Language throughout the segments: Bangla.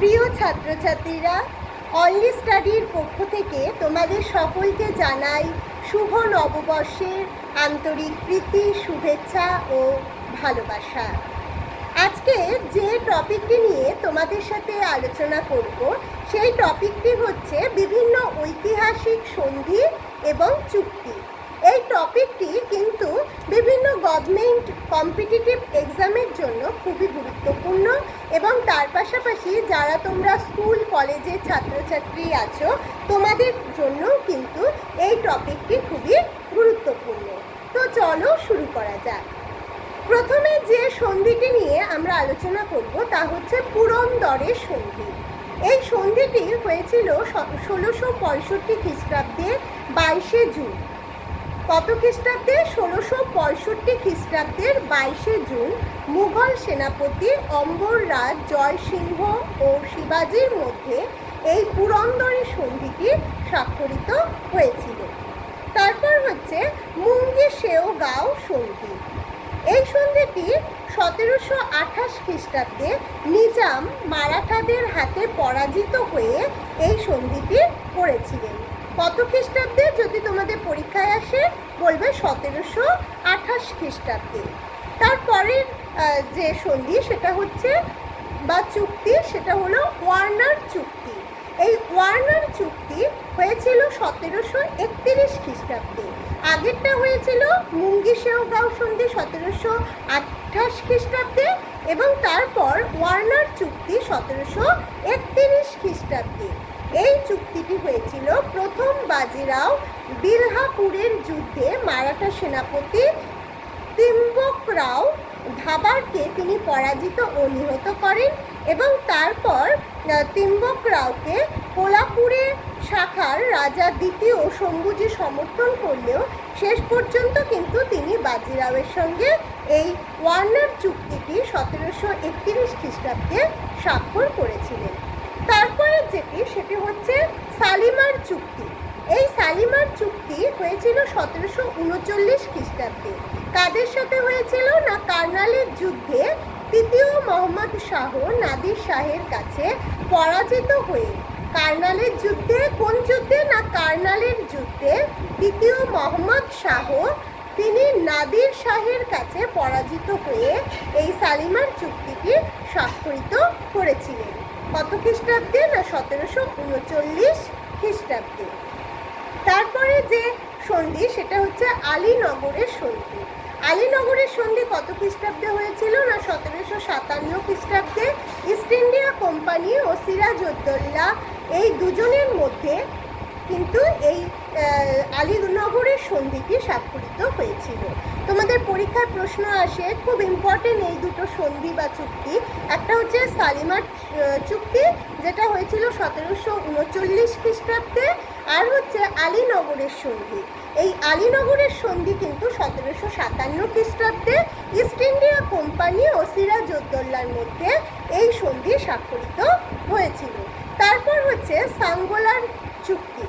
প্রিয় ছাত্রছাত্রীরা অনলি স্টাডির পক্ষ থেকে তোমাদের সকলকে জানাই শুভ নববর্ষের আন্তরিক প্রীতি, শুভেচ্ছা ও ভালোবাসা। আজকে যে টপিকটি নিয়ে তোমাদের সাথে আলোচনা করব, সেই টপিকটি হচ্ছে বিভিন্ন ঐতিহাসিক সন্ধি এবং চুক্তি। এই টপিকটি কিন্তু বিভিন্ন গভর্নমেন্ট কম্পিটিটিভ এক্সামের জন্য খুবই গুরুত্বপূর্ণ এবং তার পাশাপাশি যারা তোমরা স্কুল কলেজের ছাত্রছাত্রী আছো, তোমাদের জন্য কিন্তু এই টপিকটি খুবই গুরুত্বপূর্ণ। তো চলো শুরু করা যাক। প্রথমে যে সন্ধিটি নিয়ে আমরা আলোচনা করব তা হচ্ছে পুরন্দরের সন্ধি। এই সন্ধিটি হয়েছিল ষোলোশো পঁয়ষট্টি খ্রিস্টাব্দে বাইশে জুন। কত খ্রিস্টাব্দে ষোলোশো পঁয়ষট্টি খ্রিস্টাব্দের বাইশে জুন মুঘল সেনাপতি অম্বর রাজ জয়সিংহ ও শিবাজির মধ্যে এই পুরন্দরের সন্ধিটি স্বাক্ষরিত হয়েছিল। তারপর হচ্ছে মুঙ্গি সেও গাঁও সন্ধি। এই সন্ধিটি সতেরোশো আঠাশ খ্রিস্টাব্দে নিজাম মারাঠাদের হাতে পরাজিত হয়ে এই সন্ধিটি করেছিলেন কত খ্রিস্টাব্দে যদি তোমাদের পরীক্ষায় আসে সতেরোশো আঠাশ খ্রিস্টাব্দে। তারপরের যে সন্ধি সেটা হচ্ছে বা চুক্তি, সেটা হলো ওয়ার্নার চুক্তি। এই ওয়ার্নার চুক্তি হয়েছিল সতেরোশো একত্রিশ খ্রিস্টাব্দে। আগেরটা হয়েছিল মুঙ্গি গাঁও সন্ধি সতেরোশো আঠাশ খ্রিস্টাব্দে এবং তারপর ওয়ার্নার চুক্তি সতেরোশো একত্রিশ খ্রিস্টাব্দে। এই চুক্তিটি হয়েছিল প্রথম বাজিরাও বিলহাপুরের যুদ্ধে মারাঠা সেনাপতি তিম্বকরাও ধাবারকে তিনি পরাজিত ও নিহত করেন এবং তারপর তিম্বকরাওকে কোলাপুরে শাখার রাজা দ্বিতীয় শম্ভুজি সমর্থন করলেও শেষ পর্যন্ত কিন্তু তিনি বাজিরাওয়ের সঙ্গে এই ওয়ার্নার চুক্তিটি সতেরোশো একত্রিশ খ্রিস্টাব্দে স্বাক্ষর করেছিলেন। যেটি, সেটি হচ্ছে সালিমার চুক্তি। এই সালিমার চুক্তি হয়েছিল সতেরোশো উনচল্লিশ খ্রিস্টাব্দে। কাদের সাথে হয়েছিল? না, কার্নালের যুদ্ধে তৃতীয় মোহাম্মদ শাহ নাদির শাহের কাছে পরাজিত হয়ে কার্নালের যুদ্ধে, কোন যুদ্ধে? না, কার্নালের যুদ্ধে তৃতীয় মোহাম্মদ শাহ তিনি নাদির শাহের কাছে পরাজিত হয়ে এই সালিমার চুক্তিটি স্বাক্ষরিত করেছিলেন। কত খ্রিস্টাব্দে না সতেরোশো উনচল্লিশ খ্রিস্টাব্দে? তারপরে যে সন্ধি, সেটা হচ্ছে আলীনগরের সন্ধি। আলীনগরের সন্ধি কত খ্রিস্টাব্দে হয়েছিল না সতেরোশো সাতান্ন খ্রিস্টাব্দে? ইস্ট ইন্ডিয়া কোম্পানি ও সিরাজ সিরাজউদ্দৌলা এই দুজনের মধ্যে কিন্তু এই আলীনগরের সন্ধিটি স্বাক্ষরিত হয়েছিল। তোমাদের পরীক্ষার প্রশ্ন আসে, খুব ইম্পর্টেন্ট এই দুটো সন্ধি বা চুক্তি। একটা হচ্ছে সালিমার চুক্তি, যেটা হয়েছিল সতেরোশো উনচল্লিশ খ্রিস্টাব্দে, আর হচ্ছে আলীনগরের সন্ধি। এই আলীনগরের সন্ধি কিন্তু সতেরোশো সাতান্ন খ্রিস্টাব্দে ইস্ট ইন্ডিয়া কোম্পানি ও সিরাজউদ্দৌলার মধ্যে এই সন্ধি স্বাক্ষরিত হয়েছিল। তারপর হচ্ছে সাঙ্গোলার চুক্তি।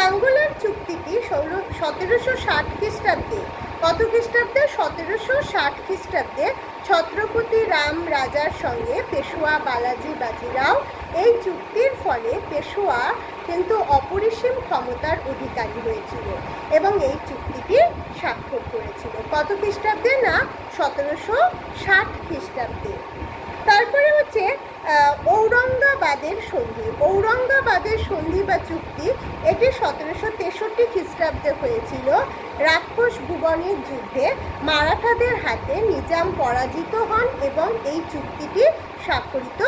সাঙ্গোলার চুক্তিটি ষোলো, সতেরোশো ষাট খ্রিস্টাব্দে, কত খ্রিস্টাব্দে? সতেরোশো ষাট খ্রিস্টাব্দে ছত্রপতি রাম রাজার সঙ্গে পেশোয়া বালাজি বাজিরাও এই চুক্তির ফলে পেশোয়া কিন্তু অপরিসীম ক্ষমতার অধিকারী হয়েছিল এবং এই চুক্তিটি স্বাক্ষর করেছিল। কত খ্রিস্টাব্দে না? সতেরোশো ষাট খ্রিস্টাব্দে। তারপরে হচ্ছে ঔরঙ্গাবাদের সন্ধি। ঔরঙ্গাবাদের সন্ধি বা চুক্তি, এটি সতেরোশো তেষট্টি খ্রিস্টাব্দে হয়েছিল। রাক্ষস ভুবনের যুদ্ধে মারাঠাদের হাতে নিজাম পরাজিত হন এবং এই চুক্তিটি স্বাক্ষরিত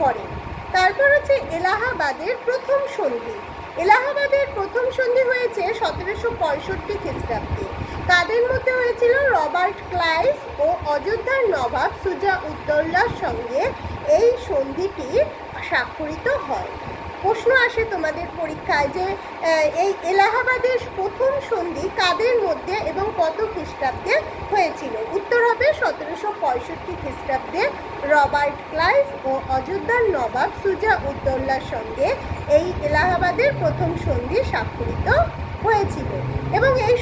করেন। তারপর হচ্ছে এলাহাবাদের প্রথম সন্ধি। এলাহাবাদের প্রথম সন্ধি হয়েছে সতেরোশো পঁয়ষট্টি খ্রিস্টাব্দে। তাদের মধ্যে হয়েছিল রবার্ট ক্লাইস ও অযোধ্যার নবাব সুজা উদ্দৌলার সঙ্গে এই সন্ধিটি স্বাক্ষরিত হয়। প্রশ্ন আসে তোমাদের পরীক্ষায় যে এই এলাহাবাদের প্রথম সন্ধি কাদের মধ্যে এবং কত খ্রিস্টাব্দে হয়েছিল? উত্তর হবে সতেরোশো পঁয়ষট্টি খ্রিস্টাব্দে রবার্ট ক্লাইভ ও অযোধ্যার নবাব সুজা উদ্দৌলার সঙ্গে এই এলাহাবাদের প্রথম সন্ধি স্বাক্ষরিত হয়েছিল। এবং এই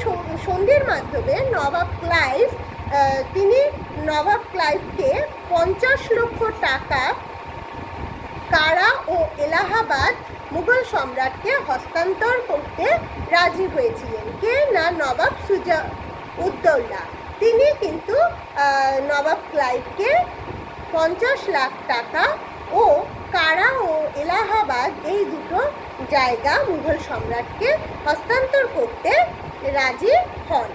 সন্ধির মাধ্যমে নবাব ক্লাইভ তিনি নবাব ক্লাইভকে পঞ্চাশ লক্ষ টাকা কারা ও এলাহাবাদ মুঘল সম্রাটকে হস্তান্তর করতে রাজি হয়েছিলেন। কে না? নবাব সুজা উদ্দৌলা। তিনি কিন্তু নবাব ক্লাইভকে পঞ্চাশ লাখ টাকা ও কারা ও এলাহাবাদ এই দুটো জায়গা মুঘল সম্রাটকে হস্তান্তর করতে রাজি হন।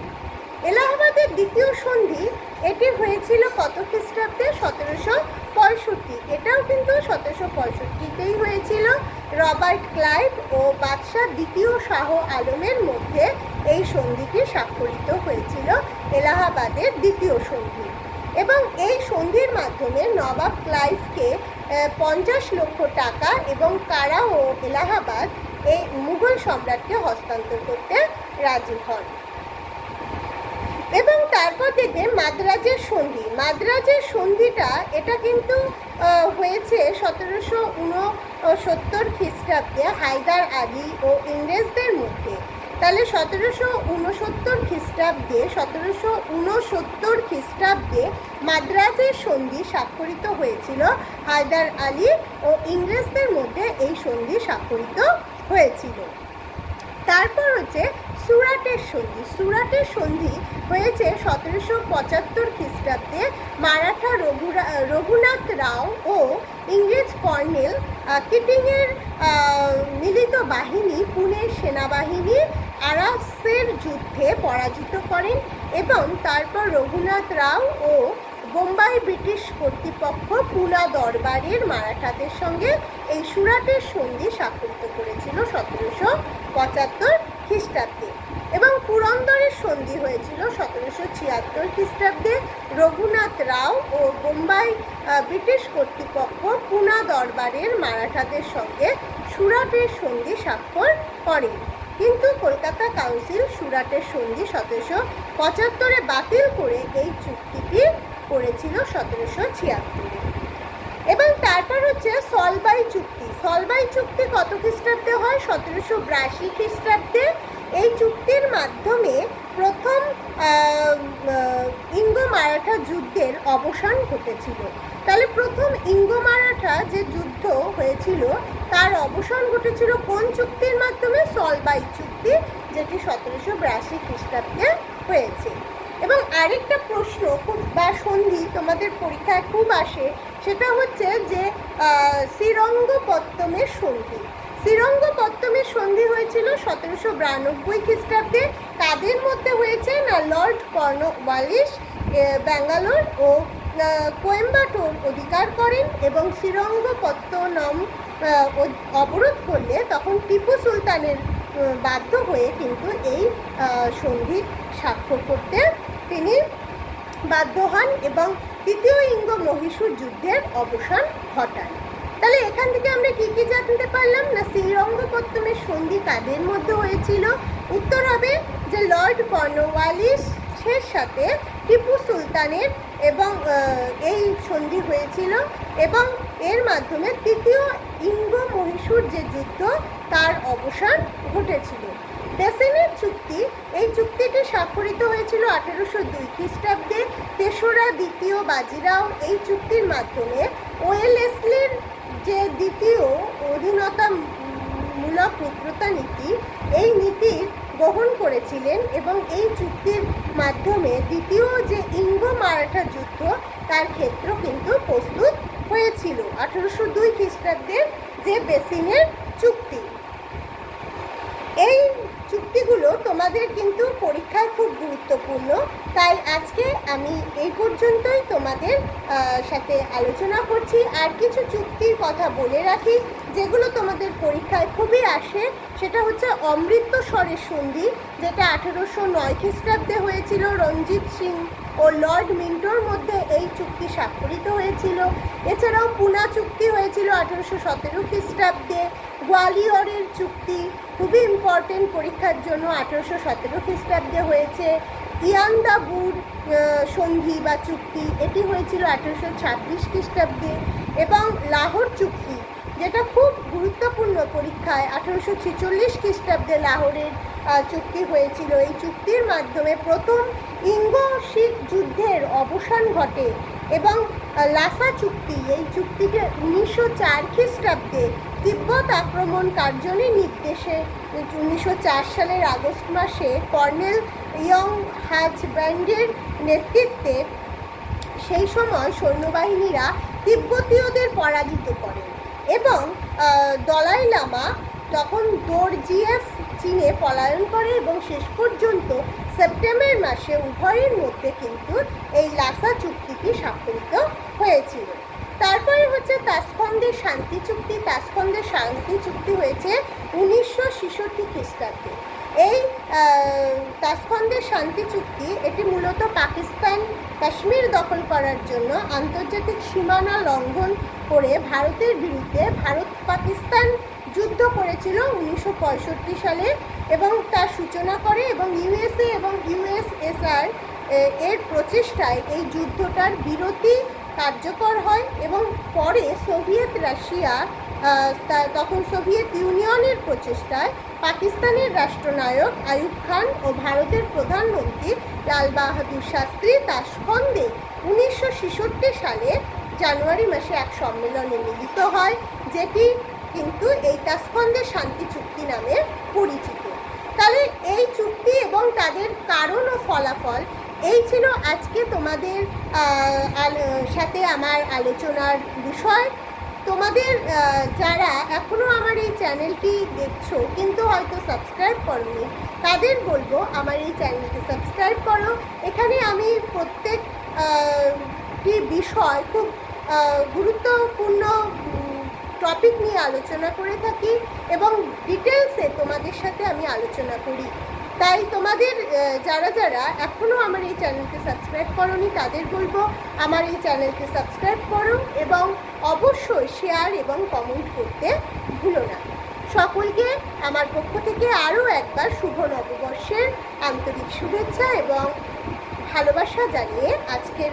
এলাহাবাদের দ্বিতীয় সন্ধি, এটি হয়েছিল কত খ্রিস্টাব্দে? সতেরোশো পঁয়ষট্টি। এটাও কিন্তু সতেরোশো পঁয়ষট্টিতেই হয়েছিল। রবার্ট ক্লাইভ ও বাদশাহ দ্বিতীয় শাহ আলমের মধ্যে এই সন্ধিটি স্বাক্ষরিত হয়েছিল এলাহাবাদের দ্বিতীয় সন্ধি। এবং এই সন্ধির মাধ্যমে নবাব ক্লাইভকে পঞ্চাশ লক্ষ টাকা এবং কারা ও এলাহাবাদ এই মুঘল সম্রাটকে হস্তান্তর করতে রাজি হন। এবং তারপর থেকে মাদ্রাজের সন্ধি। মাদ্রাজের সন্ধিটা, এটা কিন্তু হয়েছে সতেরোশো উনসত্তর খ্রিস্টাব্দে হায়দার আলী ও ইংরেজদের মধ্যে। তাহলে সতেরোশো উনসত্তর খ্রিস্টাব্দে, সতেরোশো উনসত্তর খ্রিস্টাব্দে মাদ্রাজের সন্ধি স্বাক্ষরিত হয়েছিল। হায়দার আলী ও ইংরেজদের মধ্যে এই সন্ধি স্বাক্ষরিত হয়েছিল। তারপর হচ্ছে সুরাটের সন্ধি। সুরাটের সন্ধি হয়েছে সতেরোশো পঁচাত্তর খ্রিস্টাব্দে মারাঠা রঘুরা রঘুনাথ রাও ও ইংরেজ কর্নেল কিটিংয়ের মিলিত বাহিনী পুনের সেনাবাহিনী আরাসের যুদ্ধে পরাজিত করেন এবং তারপর রঘুনাথ রাও ও বোম্বাই ব্রিটিশ কর্তৃপক্ষ পুনা দরবারের মারাঠাদের সঙ্গে এই সুরাটের সন্ধি স্বাক্ষরিত করেছিল সতেরোশো পঁচাত্তর খ্রিস্টাব্দে এবং পুরন্দরের সন্ধি হয়েছিল সতেরোশো ছিয়াত্তর খ্রিস্টাব্দে। রঘুনাথ রাও ও বোম্বাই ব্রিটিশ কর্তৃপক্ষ পুনা দরবারের মারাঠাদের সঙ্গে সুরাটের সন্ধি স্বাক্ষর করেন। কিন্তু কলকাতা কাউন্সিল সুরাটের সন্ধি সতেরোশো পঁচাত্তরে বাতিল করে এই চুক্তিটি করেছিল সতেরোশো ছিয়াত্তরে। তারপর হচ্ছে সলবাই চুক্তি। সলবাই চুক্তি কত খ্রিস্টাব্দে হয়? সতেরোশো বিরাশি খ্রিস্টাব্দে। এই চুক্তির মাধ্যমে প্রথম ইঙ্গো মারাঠা যুদ্ধের অবসান ঘটেছিল। তাহলে প্রথম ইঙ্গো মারাঠা যে যুদ্ধ হয়েছিল, তার অবসান ঘটেছিল কোন চুক্তির মাধ্যমে? সলবাই চুক্তি, যেটি সতেরোশো বিরাশি খ্রিস্টাব্দে হয়েছে। এবং আরেকটা প্রশ্ন খুব, বা সন্ধি তোমাদের পরীক্ষায় খুব আসে, সেটা হচ্ছে যে শ্রীরঙ্গপত্তমের সন্ধি। শ্রীরঙ্গপত্তমের সন্ধি হয়েছিল সতেরোশো বিরানব্বই খ্রিস্টাব্দে। কাদের মধ্যে হয়েছে না, লর্ড কর্নওয়ালিস ব্যাঙ্গালোর ও কোয়েম্বাটোর অধিকার করেন এবং শ্রীরঙ্গপত্তনম অবরোধ করলে তখন টিপু সুলতানের বাধ্য হয়ে কিন্তু এই সন্ধি স্বাক্ষর করতে তিনি বাধ্য হন এবং তৃতীয় ইঙ্গ মহীশূর যুদ্ধের অবসান ঘটান। তাহলে এখান থেকে আমরা কি কি জানতে পারলাম? না, শ্রীরঙ্গপত্তমের সন্ধি কাদের মধ্যে হয়েছিল? উত্তর হবে যে লর্ড কর্নওয়ালিসের সাথে টিপু সুলতানের এবং এই সন্ধি হয়েছিল এবং এর মাধ্যমে তৃতীয় ইঙ্গ মহীশূর যে যুদ্ধ, তার অবসান ঘটেছিল। বেসেনের চুক্তি, এই চুক্তিটি স্বাক্ষরিত হয়েছিল আঠেরোশো দুই খ্রিস্টাব্দে তেসরা দ্বিতীয় বাজিরাও। এই চুক্তির মাধ্যমে ওয়েলেসলির যে দ্বিতীয় অধীনতামূলক মিত্রতা নীতি, এই নীতির গ্রহণ করেছিলেন এবং এই চুক্তির মাধ্যমে দ্বিতীয় যে ইঙ্গো মারাঠা যুদ্ধ, তার ক্ষেত্র কিন্তু প্রস্তুত হয়েছিল আঠেরোশো দুই খ্রিস্টাব্দের যে বেসিনের চুক্তি। এই চুক্তিগুলো তোমাদের কিন্তু পরীক্ষায় খুব গুরুত্বপূর্ণ। তাই আজকে আমি এই পর্যন্তই তোমাদের সাথে আলোচনা করছি। আর কিছু চুক্তির কথা বলে রাখি, যেগুলো তোমাদের পরীক্ষায় খুবই আসে। সেটা হচ্ছে অমৃতসরের সন্ধি, যেটা আঠেরোশো নয় খ্রিস্টাব্দে হয়েছিল। রঞ্জিত সিং ও লর্ড মিন্টোর মধ্যে এই চুক্তি স্বাক্ষরিত হয়েছিল। এছাড়াও পুনা চুক্তি হয়েছিল আঠেরোশো সতেরো খ্রিস্টাব্দে। গোয়ালিয়রের চুক্তি খুবই ইম্পর্টেন্ট পরীক্ষার জন্য আঠেরোশো সতেরো খ্রিস্টাব্দে হয়েছে। ইয়ান্দাবুর সন্ধি বা চুক্তি, এটি হয়েছিল আঠেরোশো ছাব্বিশ খ্রিস্টাব্দে এবং লাহোর চুক্তি, যেটা খুব গুরুত্বপূর্ণ পরীক্ষায় আঠেরোশো ছেচল্লিশ খ্রিস্টাব্দে লাহোরের চুক্তি হয়েছিল। এই চুক্তির মাধ্যমে প্রথম ইঙ্গ শিখ যুদ্ধের অবসান ঘটে। এবং লাসা চুক্তি, এই চুক্তিটি উনিশশো চার খ্রিস্টাব্দে তিব্বত আক্রমণ কার্জনের নির্দেশে, উনিশশো চার সালের আগস্ট মাসে কর্নেল ইয়ং হাজ ব্র্যান্ডের নেতৃত্বে সেই সময় সৈন্যবাহিনীরা তিব্বতীয়দের পরাজিত করেন এবং দলাই লামা, তখন দোরজিএফ চীনে পলায়ন করে এবং শেষ পর্যন্ত সেপ্টেম্বর মাসে উভয়ের মধ্যে কিন্তু এই লাসা চুক্তিটি স্বাক্ষরিত হয়েছিল। তারপরে হচ্ছে তাসখন্দের শান্তি চুক্তি তাসখন্দের শান্তি চুক্তি হয়েছে উনিশশো ছেষট্টি খ্রিস্টাব্দে। এই আহ, তাসখন্দের শান্তি চুক্তি এটি মূলত পাকিস্তান কাশ্মীর দখল করার জন্য আন্তর্জাতিক সীমানা লঙ্ঘন করে ভারতের বিরুদ্ধে ভারত পাকিস্তান যুদ্ধ করেছিল উনিশশো পঁয়ষট্টি সালে এবং তার সূচনা করে এবং ইউএসএ এবং ইউএসএসআর এর প্রচেষ্টায় এই যুদ্ধটার বিরতি কার্যকর হয় এবং পরে সোভিয়েত রাশিয়া তখন সোভিয়েত ইউনিয়নের প্রচেষ্টায় পাকিস্তানের রাষ্ট্রনায়ক আইয়ুব খান ও ভারতের প্রধানমন্ত্রী লাল বাহাদুর শাস্ত্রী তাসখন্দে উনিশশো ছেষট্টি সালে জানুয়ারি মাসে এক সম্মেলনে মিলিত হয়, যেটি কিন্তু এই তাসখন্দের শান্তি চুক্তি নামে পরিচিত। তাহলে এই চুক্তি এবং তাদের কারণ ও ফলাফল, এই ছিল আজকে তোমাদের সাথে আমার আলোচনার বিষয়। তোমাদের যারা এখনও আমার এই চ্যানেলটি দেখছ, কিন্তু হয়তো সাবস্ক্রাইব করনি, তাদের বলব আমার এই চ্যানেলটি সাবস্ক্রাইব করো। এখানে আমি প্রত্যেকটি বিষয় খুব গুরুত্বপূর্ণ টপিক নিয়ে আলোচনা করে থাকি এবং ডিটেলসে তোমাদের সাথে আমি আলোচনা করি। তাই তোমাদের যারা যারা এখনও আমার এই চ্যানেলকে সাবস্ক্রাইব করনি, তাদের বলব আমার এই চ্যানেলকে সাবস্ক্রাইব করো এবং অবশ্যই শেয়ার এবং কমেন্ট করতে ভুলো না। সকলকে আমার পক্ষ থেকে আরও একবার শুভ নববর্ষের আন্তরিক শুভেচ্ছা এবং ভালোবাসা জানিয়ে আজকের